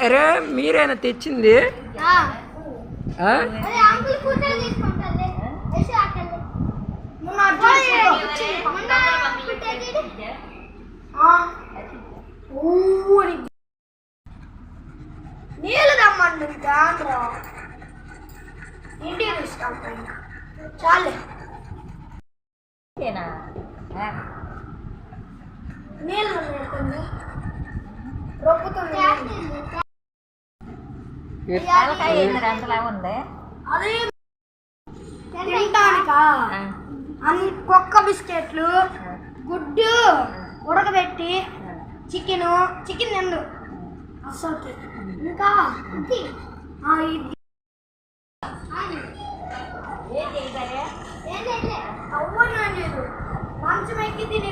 అరే మీరేనా తెచ్చింది? నీళ్ళు దమ్మండి ఇంటికి తీసుకెళ్తా నీళ్ళు రొప్పుతుంది. తలకాయ ఎదురు అంతలా ఉంది. అదే. తింటానికా అన్ని కుక్క బిస్కెట్లు గుడ్డు ఉడకబెట్టి చికెన్ చికెన్ ఎందు అసలు ఇంకా? ఇది ఏం చేయగలే అవ్వను లేదు మంచం ఎక్కి తినే